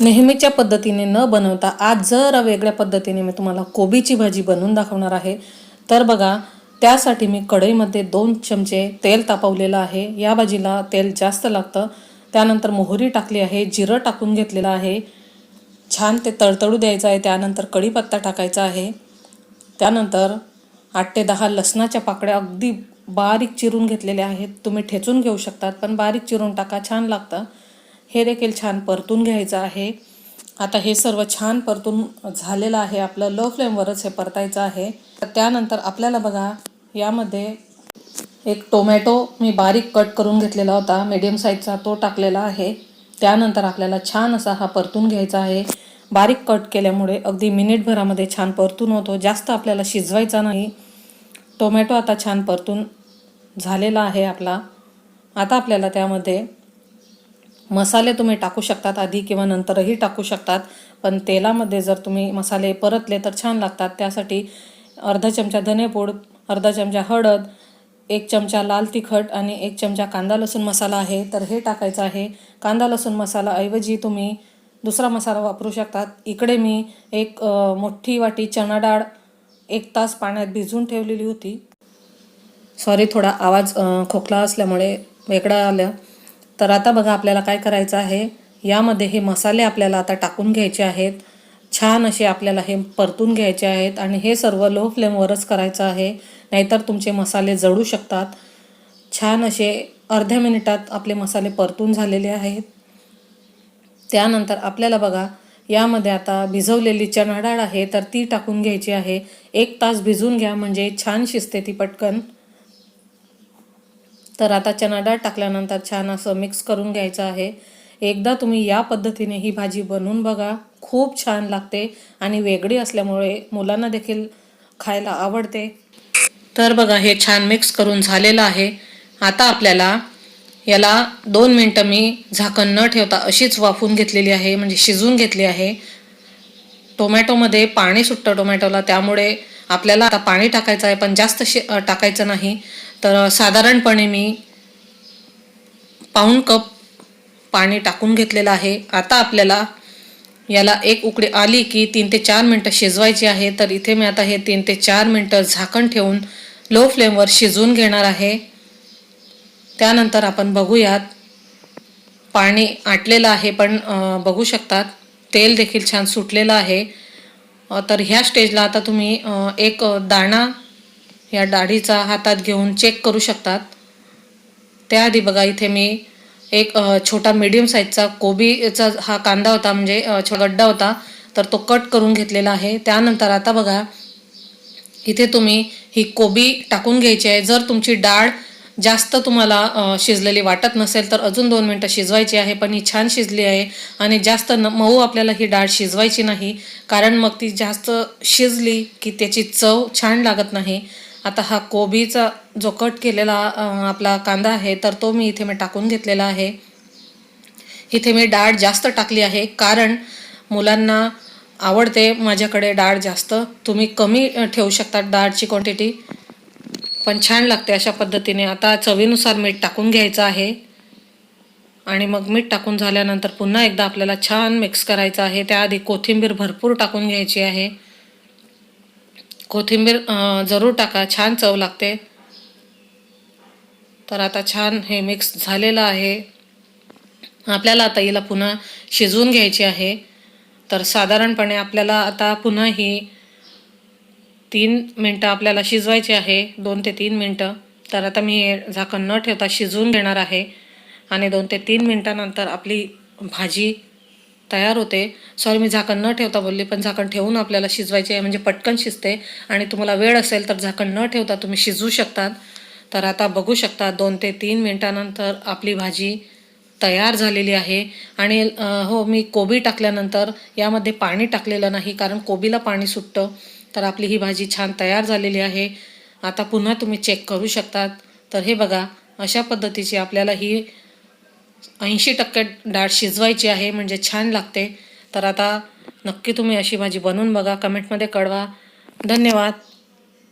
नेहमीच्या पद्धतीने न बनवता आज जरा वेगळ्या पद्धतीने मी तुम्हाला कोबीची भाजी बनवून दाखवणार आहे तर बघा त्यासाठी मी कढईमध्ये दोन चमचे तेल तापवलेलं आहे. या भाजीला तेल जास्त लागतं. त्यानंतर मोहरी टाकली आहे जिरं टाकून घेतलेलं आहे. छान ते तळतळू द्यायचं आहे त्यानंतर कढीपत्ता टाकायचा आहे. त्यानंतर आठ ते दहा लसणाच्या पाकळ्या अगदी बारीक चिरून घेतलेल्या आहेत. तुम्ही ठेचून घेऊ शकतात पण बारीक चिरून टाका छान लागतं. हे देखील छान परतून घ्यायचं आहे. आता हे सर्व छान परतून झालेलं आहे. आपलं लो फ्लेमवरच हे परतायचं आहे. तर त्यानंतर आपल्याला बघा यामध्ये एक टोमॅटो मी बारीक कट करून घेतलेला होता. मीडियम साईजचा तो टाकलेला आहे. त्यानंतर आपल्याला छान असा हा परतून घ्यायचा आहे. बारीक कट केल्यामुळे अगदी मिनिटभरामध्ये छान परतून होतो. जास्त आपल्याला शिजवायचा नाही. टोमॅटो आता छान परतून झालेला आहे आपला. आता आपल्याला त्यामध्ये मसाले तुम्ही टाकू शकतात आधी किंवा नंतरही टाकू शकतात. पण तेलामध्ये जर तुम्ही मसाले परतले तर छान लागतात. त्यासाठी अर्धा चमचा धनेपूड अर्धा चमचा हळद एक चमचा लाल तिखट आणि एक चमचा कांदा लसूण मसाला आहे. तर हे टाकायचं आहे. कांदा लसूण मसालाऐवजी तुम्ही दुसरा मसाला वापरू शकतात. इकडे मी एक मोठी वाटी चणा डाळ एक तास पाण्यात भिजून ठेवलेली होती. सॉरी थोडा आवाज खोकला असल्यामुळे वेगळा आलं. तर आता बघा आपल्याला काय करायचं आहे. यामध्ये हे मसाले आपल्याला आता टाकून घ्यायचे आहेत. छान असे आपल्याला हे परतून घ्यायचे आहेत आणि हे सर्व लो फ्लेमवरच करायचं आहे. नाहीतर तुमचे मसाले जळू शकतात. छान असे अर्ध्या मिनिटात आपले मसाले परतून झालेले आहेत. त्यानंतर आपल्याला बघा यामध्ये आता भिजवलेली चणा डाळ आहे तर ती टाकून घ्यायची आहे. एक तास भिजून घ्या म्हणजे छान शिजते ती पटकन. तर आता चणा डाळ टाकल्यानंतर छान असं मिक्स करून घ्यायचं आहे. एकदा तुम्ही या पद्धतीने ही भाजी बनवून बघा. खूप छान लागते आणि वेगळी असल्यामुळे मुलांना देखील खायला आवडते. तर बघा हे छान मिक्स करून झालेलं आहे. आता आपल्याला याला दोन मिनटं मी झाकण न ठेवता अशीच वाफून घेतलेली आहे म्हणजे शिजून घेतली आहे. टोमॅटोमध्ये पाणी सुटतं टोमॅटोला त्यामुळे आपल्याला आता पाणी टाकायचं आहे पण जास्त शि टाकायचं नाही. तर साधारणपणे मी पाऊण कप पाणी टाकून घेतलेलं आहे. आता आपल्याला याला एक उकडी आली की तीन ते चार मिनटं शिजवायची आहे. तर इथे मी आता हे तीन ते चार मिनटं झाकण ठेवून लो फ्लेमवर शिजवून घेणार आहे. त्यानंतर आपण बघूयात पाणी आटलेलं आहे पण बघू शकतात तेल देखील छान सुटलेलं आहे. तर ह्या स्टेजला आता तुम्ही एक दाणा या डाळीचा हातात घेऊन चेक करू शकतात. त्याआधी बघा इथे मी एक छोटा मीडियम साईजचा कोबीचा हा कांदा होता म्हणजे छोटा गड्डा होता तर तो कट करून घेतलेला आहे. त्यानंतर आता बघा इथे तुम्ही ही कोबी टाकून घ्यायची आहे. जर तुमची डाळ जास्त तुम्हाला शिजलेली वाटत नसेल तर अजून दोन मिनटं शिजवायची आहे पण ही छान शिजली आहे आणि जास्त न मऊ आपल्याला ही डाळ शिजवायची नाही कारण मग ती जास्त शिजली की त्याची चव छान लागत नाही. आता हा कोबीचा जो कट केलेला आपला कांदा आहे तर तो मी इथे मी टाकून घेतलेला आहे. इथे मी डाळ जास्त टाकली आहे कारण मुलांना आवडते माझ्याकडे डाळ जास्त. तुम्ही कमी ठेवू शकता डाळची क्वांटिटी पण छान लागते अशा पद्धतीने. आता चवीनुसार मीठ टाकून घ्यायचं आहे. आणि मग मीठ टाकून झाल्यानंतर पुन्हा एकदा आपल्याला छान मिक्स करायचं आहे. त्याआधी कोथिंबीर भरपूर टाकून घ्यायची आहे. कोथिंबीर जरूर टाका. छान चव लागते. तर आता छान हे मिक्स झालेलं आहे. आपल्याला आता हिला पुन्हा शिजवून घ्यायची आहे. तर साधारणपणे आपल्याला आता पुन्हा ही तीन मिनटं आपल्याला शिजवायची आहे. दोन ते तीन मिनटं. तर आता मी हे झाकण न ठेवता शिजवून घेणार आहे. आणि दोन ते तीन मिनटानंतर आपली भाजी तयार होते. सॉरी मी झाकण न ठेवता बोलली पण झाकण ठेवून आपल्याला शिजवायची आहे म्हणजे पटकन शिजते. आणि तुम्हाला वेळ असेल तर झाकण न ठेवता तुम्ही शिजवू शकतात. तर आता बघू शकता दोन ते तीन मिनटानंतर आपली भाजी तयार झालेली आहे. आणि हो मी कोबी टाकल्यानंतर यामध्ये पाणी टाकलेलं नाही कारण कोबीला पाणी सुटतं. तर आपली ही भाजी छान तयार झालेली आहे. आता पुन्हा तुम्ही चेक करू शकतात. तर हे बघा अशा पद्धतीची आपल्याला ही ऐंशी टक्के डाळ शिजवायची आहे म्हणजे छान लागते. तर आता नक्की तुम्ही अशी भाजी बनवून बघा कमेंटमध्ये कळवा. धन्यवाद.